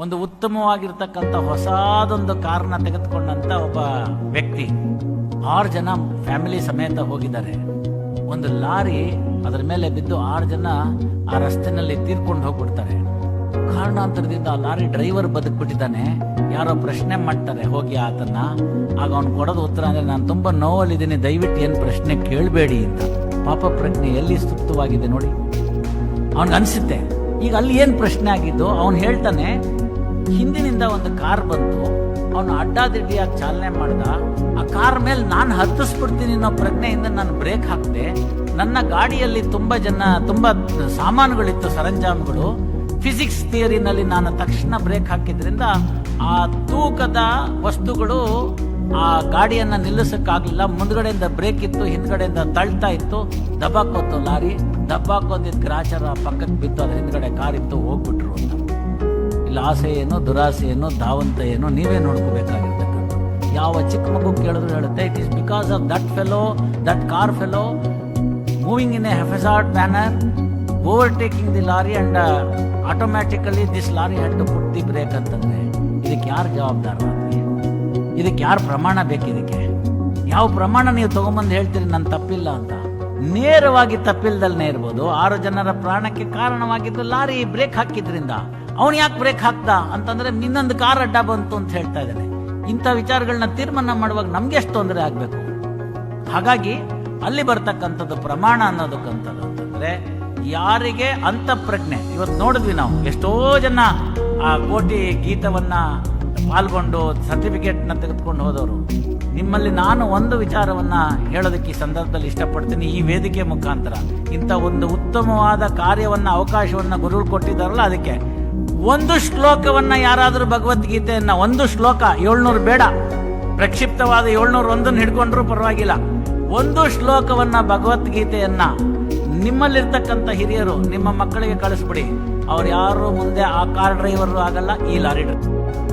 ಒಂದು ಉತ್ತಮವಾಗಿರ್ತಕ್ಕಂಥ ಹೊಸದೊಂದು ಕಾರ್ನ ತೆಗೆದುಕೊಂಡಂತ ಒಬ್ಬ ವ್ಯಕ್ತಿ ಆರು ಜನ ಫ್ಯಾಮಿಲಿ ಸಮೇತ ಹೋಗಿದ್ದಾರೆ. ಒಂದು ಲಾರಿ ಅದರ ಮೇಲೆ ಬಿದ್ದು ಆರು ಜನ ಆ ರಸ್ತೆನಲ್ಲಿ ತೀರ್ಕೊಂಡು ಹೋಗ್ಬಿಡ್ತಾರೆ. ಕಾರಣಾಂತರದಿಂದ ಆ ಲಾರಿ ಡ್ರೈವರ್ ಬದುಕ್ಬಿಟ್ಟಿದ್ದಾನೆ. ಯಾರೋ ಪ್ರಶ್ನೆ ಮಾಡ್ತಾರೆ ಹೋಗಿ ಆತನ್ನ? ಆಗ ಅವ್ನು ಕೊಡೋದು ಉತ್ತರ ಅಂದ್ರೆ, ನಾನು ತುಂಬಾ ನೋವಲ್ಲಿದ್ದೀನಿ, ದಯವಿಟ್ಟು ಏನು ಪ್ರಶ್ನೆ ಕೇಳಬೇಡಿ ಅಂತ. ಪಾಪ ಪ್ರಜ್ಞೆ ಎಲ್ಲಿ ಸುಪ್ತವಾಗಿದೆ ನೋಡಿ. ಅವನಿಗೆ ಅನಿಸುತ್ತೆ ಈಗ ಅಲ್ಲಿ ಏನು ಪ್ರಶ್ನೆ ಆಗಿದ್ದು? ಅವನು ಹೇಳ್ತಾನೆ ಹಿಂದಿನಿಂದ ಒಂದು ಕಾರ್ ಬಂತು ಅವನು ಅಡ್ಡಾದಿಡ್ಡಿಯಾಗಿ ಚಾಲನೆ ಮಾಡ್ದ. ಆ ಕಾರ್ ಮೇಲೆ ನಾನು ಹತ್ತಿಸ್ಬಿಡ್ತೀನಿ ಅನ್ನೋ ಪ್ರಜ್ಞೆಯಿಂದ ನಾನು ಬ್ರೇಕ್ ಹಾಕಿದೆ. ನನ್ನ ಗಾಡಿಯಲ್ಲಿ ತುಂಬ ಜನ, ತುಂಬ ಸಾಮಾನುಗಳಿತ್ತು, ಸರಂಜಾಮುಗಳು. ಫಿಸಿಕ್ಸ್ ಥಿಯರಿನಲ್ಲಿ ನಾನು ತಕ್ಷಣ ಬ್ರೇಕ್ ಹಾಕಿದ್ರಿಂದ ಆ ತೂಕದ ವಸ್ತುಗಳು ಆ ಗಾಡಿಯನ್ನು ನಿಲ್ಲಿಸೋಕ್ಕಾಗಲಿಲ್ಲ. ಮುಂದ್ಗಡೆಯಿಂದ ಬ್ರೇಕ್ ಇತ್ತು, ಹಿಂದ್ಗಡೆಯಿಂದ ತಳ್ತಾ ಇತ್ತು. ದಬ್ಬಾಕೋತು ಲಾರಿ ದಬ್ಬಾಕೋದಿದ್ ಗ್ರಾಚಾರ ಪಕ್ಕಕ್ಕೆ ಬಿತ್ತು ಅದ್ರ ಹಿಂದ್ಗಡೆ ಕಾರ್ ಇತ್ತು ಹೋಗ್ಬಿಟ್ರು ಅಂತ. ಇಲ್ಲ ಆಸೆ ಏನು ದುರಾಸೆ ಏನು ಧಾವಂತ ಏನು ನೀವೇ ನೋಡ್ಕೋಬೇಕಾಗಿರ್ತಕ್ಕಂಥ ಯಾವ ಚಿಕ್ಕ ಮಗು ಕೇಳಿದ್ರು ಹೇಳುತ್ತೆ it is because of that fellow that car fellow moving in a haphazard manner overtaking the lorry and automatically this lorry had to put the brake ಅಂತಂದರೆ, ಇದಕ್ಕೆ ಯಾರು ಜವಾಬ್ದಾರ ಇದಕ್ಕೆ ಯಾರು ಪ್ರಮಾಣ ಬೇಕಿದಕ್ಕೆ? ಯಾವ ಪ್ರಮಾಣ ನೀವು ತಗೊಂಬಂದು ಹೇಳ್ತೀರಿ ನನ್ನ ತಪ್ಪಿಲ್ಲ ಅಂತ. ನೇರವಾಗಿ ತಪ್ಪಿಲ್ದಲ್ನೇ ಇರ್ಬೋದು. ಆರು ಜನರ ಪ್ರಾಣಕ್ಕೆ ಕಾರಣವಾಗಿದ್ದು ಲಾರಿ ಬ್ರೇಕ್ ಹಾಕಿದ್ರಿಂದ. ಅವನು ಯಾಕೆ ಬ್ರೇಕ್ ಹಾಕ್ದ? ಅಂತಂದ್ರೆ ನಿನ್ನೊಂದು ಕಾರ್ ಅಡ್ಡ ಬಂತು ಅಂತ ಹೇಳ್ತಾ ಇದ್ದಾನೆ. ಇಂಥ ವಿಚಾರಗಳನ್ನ ತೀರ್ಮಾನ ಮಾಡುವಾಗ ನಮ್ಗೆ ಎಷ್ಟು ತೊಂದರೆ ಆಗ್ಬೇಕು? ಹಾಗಾಗಿ ಅಲ್ಲಿ ಬರ್ತಕ್ಕಂಥದ್ದು ಪ್ರಮಾಣ ಅನ್ನೋದಕ್ಕಂಥದ್ದು ಅಂತಂದ್ರೆ ಯಾರಿಗೆ ಅಂತ ಪ್ರಜ್ಞೆ ಇವತ್ತು ನೋಡಿದ್ವಿ ನಾವು, ಎಷ್ಟೋ ಜನ ಆ ಕೋಟಿ ಗೀತವನ್ನ ಪಾಲ್ಗೊಂಡು ಸರ್ಟಿಫಿಕೇಟ್ನ ತೆಗೆದುಕೊಂಡು ಹೋದವರು. ನಿಮ್ಮಲ್ಲಿ ನಾನು ಒಂದು ವಿಚಾರವನ್ನ ಹೇಳೋದಕ್ಕೆ ಈ ಸಂದರ್ಭದಲ್ಲಿ ಇಷ್ಟಪಡ್ತೀನಿ. ಈ ವೇದಿಕೆ ಮುಖಾಂತರ ಇಂಥ ಒಂದು ಉತ್ತಮವಾದ ಕಾರ್ಯವನ್ನ, ಅವಕಾಶವನ್ನ ಗುರುಗಳು ಕೊಟ್ಟಿದ್ದಾರಲ್ಲ ಅದಕ್ಕೆ. ಒಂದು ಶ್ಲೋಕವನ್ನ ಯಾರಾದರೂ ಭಗವದ್ಗೀತೆಯನ್ನ, ಒಂದು ಶ್ಲೋಕ ಏಳ್ನೂರು ಬೇಡ. ಪ್ರಕ್ಷಿಪ್ತವಾದ ಏಳ್ನೂರು ಒಂದನ್ನು ಹಿಡ್ಕೊಂಡ್ರೂ ಪರವಾಗಿಲ್ಲ. ಒಂದು ಶ್ಲೋಕವನ್ನ, ಭಗವದ್ಗೀತೆಯನ್ನ ನಿಮ್ಮಲ್ಲಿರ್ತಕ್ಕಂಥ ಹಿರಿಯರು, ನಿಮ್ಮ ಮಕ್ಕಳಿಗೆ ಕಳಿಸ್ಬಿಡಿ. ಅವ್ರು ಯಾರು ಮುಂದೆ ಆ ಕಾರ್ ಡ್ರೈವರು ಆಗಲ್ಲ, ಈ ಲಾರಿ ಡ್ರೈವರ್.